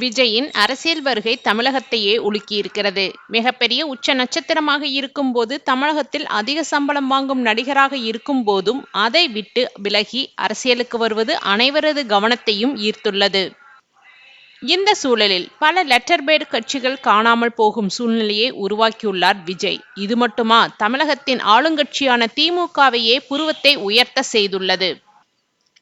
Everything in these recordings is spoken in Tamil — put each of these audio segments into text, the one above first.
விஜயின் அரசியல் வருகை தமிழகத்தையே உலுக்கியிருக்கிறது. மிகப்பெரிய உச்ச நட்சத்திரமாக இருக்கும்போது தமிழகத்தில் அதிக சம்பளம் வாங்கும் நடிகராக இருக்கும் போதும் அதை விட்டு விலகி அரசியலுக்கு வருவது அனைவரது கவனத்தையும் ஈர்த்துள்ளது. இந்த சூழலில் பல லெட்டர் பேட் கட்சிகள் காணாமல் போகும் சூழ்நிலையை உருவாக்கியுள்ளார் விஜய். இது மட்டுமா தமிழகத்தின் ஆளுங்கட்சியான திமுகவையே புருவத்தை உயர்த்த செய்துள்ளது.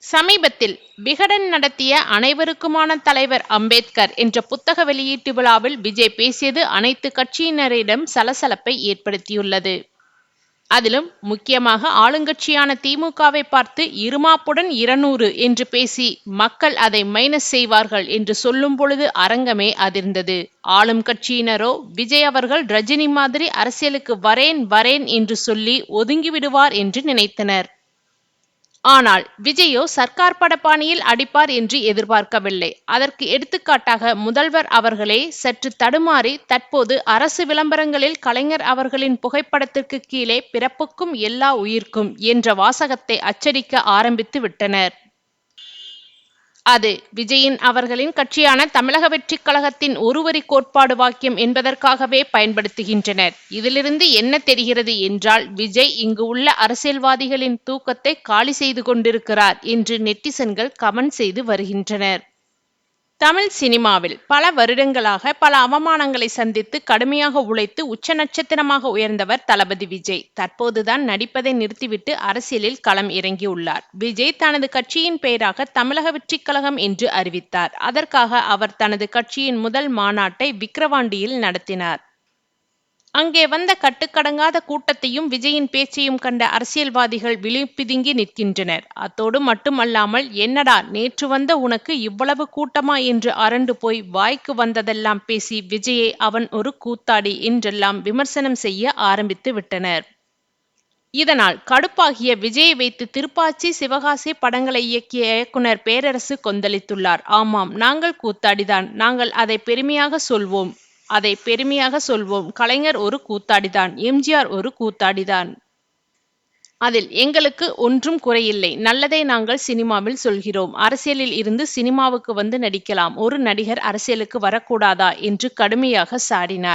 சமீபத்தில் விகடன் நடத்திய அனைவருக்குமான தலைவர் அம்பேத்கர் என்ற புத்தக வெளியீட்டு விழாவில் விஜய் பேசியது அனைத்து கட்சியினரிடம் சலசலப்பை ஏற்படுத்தியுள்ளது. அதிலும் முக்கியமாக ஆளுங்கட்சியான திமுகவை பார்த்து இருமாப்புடன் இருநூறு என்று பேசி மக்கள் அதை மைனஸ் செய்வார்கள் என்று சொல்லும் பொழுது அரங்கமே அதிர்ந்தது. ஆளும் கட்சியினரோ விஜய் அவர்கள் ரஜினி மாதிரி அரசியலுக்கு வரேன் வரேன் என்று சொல்லி ஒதுங்கிவிடுவார் என்று நினைத்தனர். ஆனால் விஜயோ சர்க்கார் படப்பாணியில் அடிப்பார் என்று எதிர்பார்க்கவில்லை. அதற்கு எடுத்துக்காட்டாக முதல்வர் அவர்களே சற்று தடுமாறி தற்போது அரசு விளம்பரங்களில் கலைஞர் அவர்களின் புகைப்படத்திற்கு கீழே பிறப்புக்கும் எல்லா உயிர்க்கும் என்ற வாசகத்தை அச்சடிக்க ஆரம்பித்து விட்டனர். அது விஜயின் அவர்களின் கட்சியான தமிழக வெற்றிக் கழகத்தின் ஒருவரி கோட்பாடு வாக்கியம் என்பதற்காகவே பயன்படுத்துகின்றனர். இதிலிருந்து என்ன தெரிகிறது என்றால் விஜய் இங்கு உள்ள அரசியல்வாதிகளின் தூக்கத்தை காலி செய்து கொண்டிருக்கிறார் என்று நெட்டிசன்கள் கமெண்ட் செய்து வருகின்றனர். தமிழ் சினிமாவில் பல வருடங்களாக பல அவமானங்களை சந்தித்து கடுமையாக உழைத்து உச்ச நட்சத்திரமாக உயர்ந்தவர் தளபதி விஜய். தற்போதுதான் நடிப்பதை நிறுத்திவிட்டு அரசியலில் களம் இறங்கியுள்ளார். விஜய் தனது கட்சியின் பெயராக தமிழக வெற்றிக் கழகம் என்று அறிவித்தார். அதற்காக அவர் தனது கட்சியின் முதல் மாநாட்டை விக்கிரவாண்டியில் நடத்தினார். அங்கே வந்த கட்டுக்கடங்காத கூட்டத்தையும் விஜயின் பேச்சையும் கண்ட அரசியல்வாதிகள் விழிப்பிதுங்கி நிற்கின்றனர். அத்தோடு மட்டுமல்லாமல் என்னடா நேற்று வந்த உனக்கு இவ்வளவு கூட்டமா? என்று அரண்டு போய் வாய்க்கு வந்ததெல்லாம் பேசி விஜயை அவன் ஒரு கூத்தாடி என்றெல்லாம் விமர்சனம் செய்ய ஆரம்பித்து விட்டனர். இதனால் கடுப்பாகிய விஜயை வைத்து திருப்பாச்சி சிவகாசி படங்களை இயக்கிய இயக்குனர் பேரரசு கொந்தளித்துள்ளார். ஆமாம் நாங்கள் கூத்தாடிதான். நாங்கள் அதை பெருமையாக சொல்வோம். அதை பெருமையாக சொல்வோம். கலைஞர் ஒரு கூத்தாடிதான். எம்ஜிஆர் ஒரு கூத்தாடிதான். அதில் எங்களுக்கு ஒன்றும் குறையில்லை. நல்லதை நாங்கள் சினிமாவில் சொல்கிறோம். அரசியலில் இருந்து சினிமாவுக்கு வந்து நடிக்கலாம். ஒரு நடிகர் அரசியலுக்கு வரக்கூடாதா? என்று கடுமையாக சாடினார்.